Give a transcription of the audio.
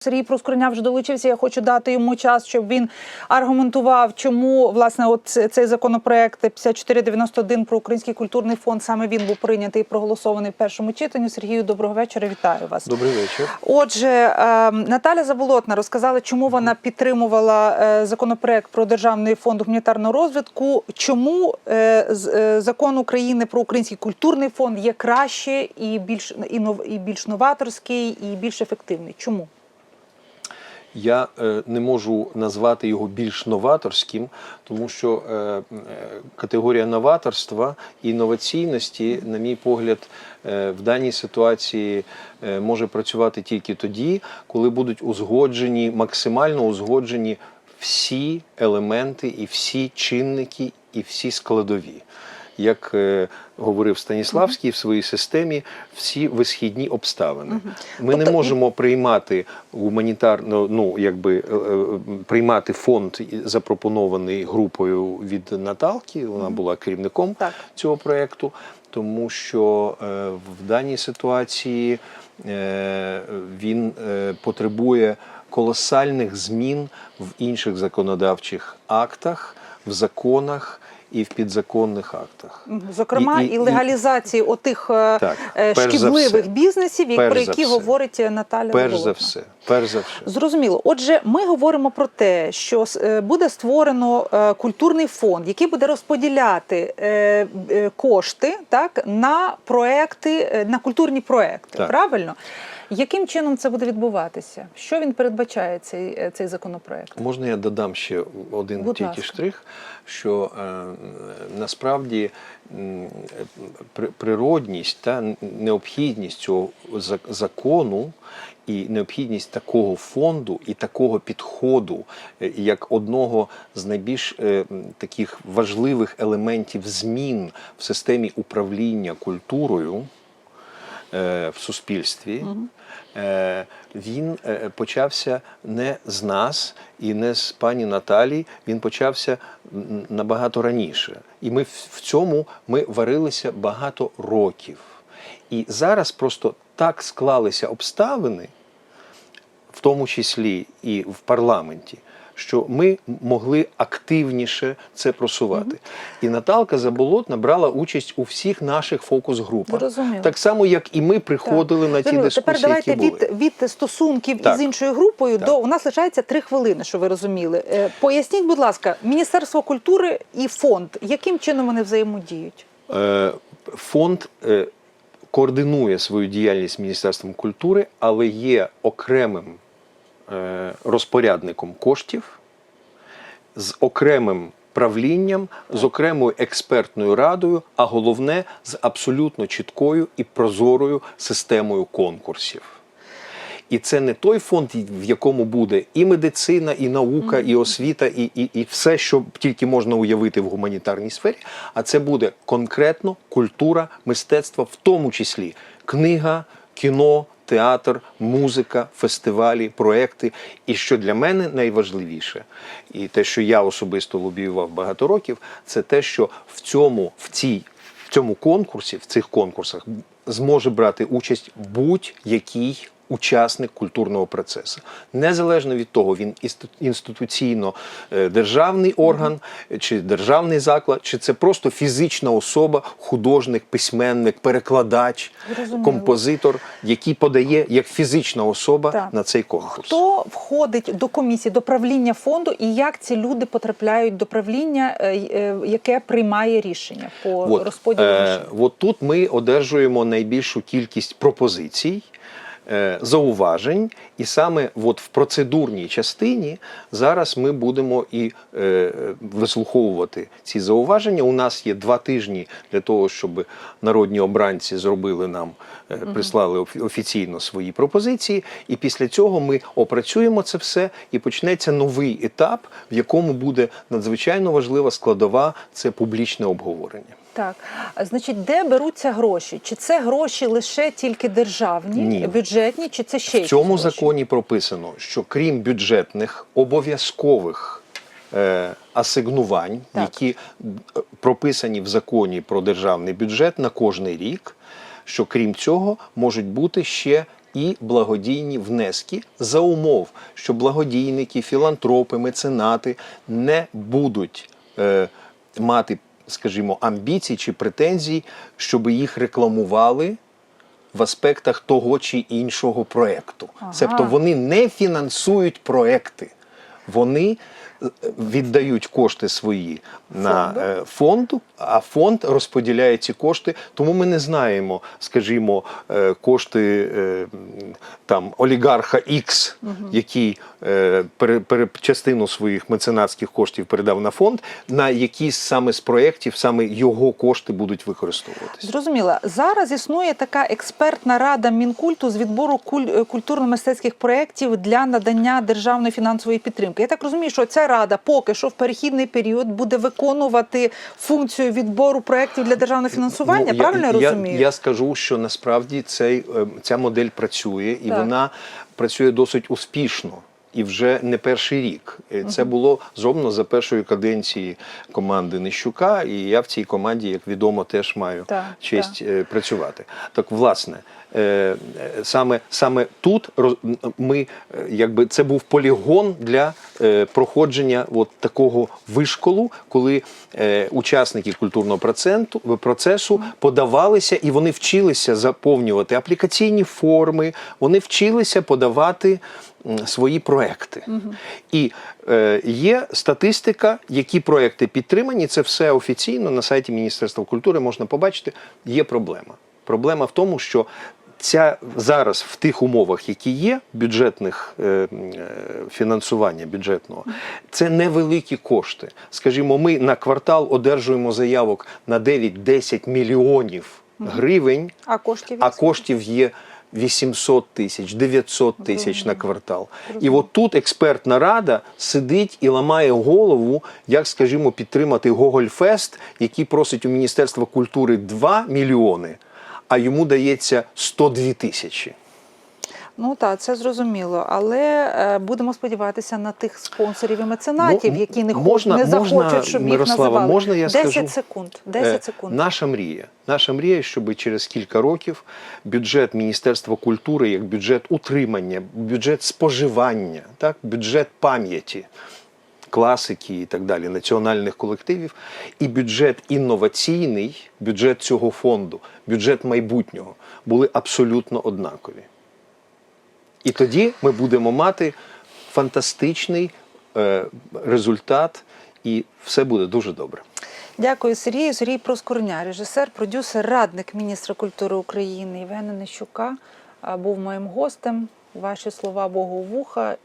Сергій Проскурня вже долучився. Я хочу дати йому час, щоб він аргументував, чому власне от цей законопроект 5491 про український культурний фонд саме він був прийнятий і проголосований в першому читанні. Сергію, доброго вечора. Вітаю вас. Добрий вечір. Отже, е, Наталя Заболотна розказала, чому вона підтримувала е, законопроект про державний фонд гуманітарного розвитку. Чому е, е, закон України про український культурний фонд є краще і більш і більш новаторський, і більш ефективний. Чому? Я е, не можу назвати його більш новаторським, тому що е, е, категорія новаторства і інноваційності, на мій погляд, в даній ситуації може працювати тільки тоді, коли будуть узгоджені, максимально узгоджені всі елементи і всі чинники, і всі складові. Як е, говорив Станіславський в своїй системі, всі висхідні обставини. Ми не Тобто- можемо приймати гуманітарно, ну якби е, е, приймати фонд, запропонований групою від Наталки. Вона була керівником Так. цього проєкту, тому що в даній ситуації він потребує колосальних змін в інших законодавчих актах, в законах і в підзаконних актах. Зокрема, І- і, і- і- легалізації отих е, Так, е, шкідливих бізнесів, Перш про які все. говорить Наталя Перш за все, перш за все. Зрозуміло. Отже, ми говоримо про те, що е, буде створено е, культурний фонд, який буде розподіляти е, е, кошти так на проекти, е, на культурні проекти. Так. Правильно? Яким чином це буде відбуватися? Що він передбачає цей, е, цей законопроект? Можна я додам ще один Будь тільки ласка. штрих, що е, насправді природність та необхідність цього закону і необхідність такого фонду і такого підходу е, як одного з найбільш е, таких важливих елементів змін в системі управління культурою в суспільстві, е, він е, почався не з нас і не з пані Наталі, він почався набагато раніше. І ми в- в цьому ми варилися багато років. І зараз просто так склалися обставини, в тому числі і в парламенті, що ми могли активніше це просувати. І Наталка Заболотна брала участь у всіх наших фокус-групах. Так само, як і ми приходили на ті Зрозуміло. дискусії, Тепер давайте які були. від, від стосунків Так. із іншою групою Так. до у нас лишається три хвилини, що ви розуміли. Е, Поясніть, будь ласка, Міністерство культури і фонд, яким чином вони взаємодіють? Е, Фонд е, координує свою діяльність з Міністерством культури, але є окремим розпорядником коштів, з окремим правлінням, з окремою експертною радою, а головне з абсолютно чіткою і прозорою системою конкурсів. І це не той фонд, в якому буде і медицина, і наука, і освіта, і, і, і все, що тільки можна уявити в гуманітарній сфері. А це буде конкретно культура, мистецтво, в тому числі книга, кіно, театр, музика, фестивалі, проекти. І що для мене найважливіше, і те, що я особисто лобіював багато років, це те, що в цьому, в цій в цьому конкурсі, в цих конкурсах зможе брати участь будь-який учасник культурного процесу. Незалежно від того, він інституційно е, державний орган, чи державний заклад, чи це просто фізична особа, художник, письменник, перекладач, Зрозуміло. композитор, який подає як фізична особа Так. на цей конкурс. Хто входить до комісії, до правління фонду, і як ці люди потрапляють до правління, е, е, яке приймає рішення по От, розподілу? е, от тут ми одержуємо найбільшу кількість пропозицій. Е, Зауважень, і саме от в процедурній частині зараз ми будемо і е, вислуховувати ці зауваження. У нас є два тижні для того, щоб народні обранці зробили нам, е, прислали офіційно свої пропозиції. І після цього ми опрацюємо це все, і почнеться новий етап, в якому буде надзвичайно важлива складова це публічне обговорення. Так, значить, де беруться гроші? Чи це гроші лише тільки державні, Ні. бюджетні, чи це ще В цьому гроші? законі прописано, що крім бюджетних обов'язкових е, асигнувань, Так. які е, прописані в законі про державний бюджет на кожний рік, що крім цього можуть бути ще і благодійні внески за умов, що благодійники, філантропи, меценати не будуть е, мати, скажімо, амбіцій чи претензій, щоб їх рекламували в аспектах того чи іншого проекту. Ага. Тобто вони не фінансують проекти, вони віддають кошти свої на Фонду. е, а фонд розподіляє ці кошти. Тому ми не знаємо, скажімо, е, кошти е, там олігарха X, який частину своїх меценатських коштів передав на фонд, на які саме з проєктів саме його кошти будуть використовуватися. Зрозуміло. Зараз існує така експертна рада Мінкульту з відбору куль- культурно-мистецьких проєктів для надання державної фінансової підтримки. Я так розумію, що ця рада поки що в перехідний період буде виконувати функцію відбору проєктів для державного фінансування. Ну, Правильно я, розумію? Я, я скажу, що насправді цей, е, ця модель працює, і Так. вона працює досить успішно. І вже не перший рік. Е, Це було зроблено за першої каденції команди Нищука, і я в цій команді, як відомо, теж маю Так, честь е, працювати. Так, власне, саме, саме тут ми, е, якби це був полігон для е, проходження от такого вишколу, коли е, учасники культурного процесу подавалися і вони вчилися заповнювати аплікаційні форми, вони вчилися подавати свої проекти. І е, є статистика, які проекти підтримані. Це все офіційно на сайті Міністерства культури можна побачити. Є проблема. Проблема в тому, що ця зараз в тих умовах, які є, бюджетних е, е, фінансування бюджетного, це невеликі кошти. Скажімо, ми на квартал одержуємо заявок на 9-10 мільйонів гривень, А коштів а є? коштів є 800 тисяч, 900 тисяч на квартал. І от тут експертна рада сидить і ламає голову, як, скажімо, підтримати Гогольфест, який просить у Міністерства культури 2 мільйони, а йому дається 102 тисячі. Ну так, це зрозуміло. Але е, будемо сподіватися на тих спонсорів і меценатів, Ну, які не, можна- не захочуть, можна, щоб їх Мирослава, називали. можна я 10 скажу? секунд. 10 Е, секунд. Наша мрія. Наша мрія, щоб через кілька років бюджет Міністерства культури як бюджет утримання, бюджет споживання, так, бюджет пам'яті. Класики і так далі, національних колективів, і бюджет інноваційний, бюджет цього фонду, бюджет майбутнього були абсолютно однакові. І тоді ми будемо мати фантастичний е, результат, і все буде дуже добре. Дякую, Сергію. Сергій Проскурня, режисер, продюсер, радник міністра культури України Євгена Нещука, був моїм гостем. Ваші слова Богу вуха.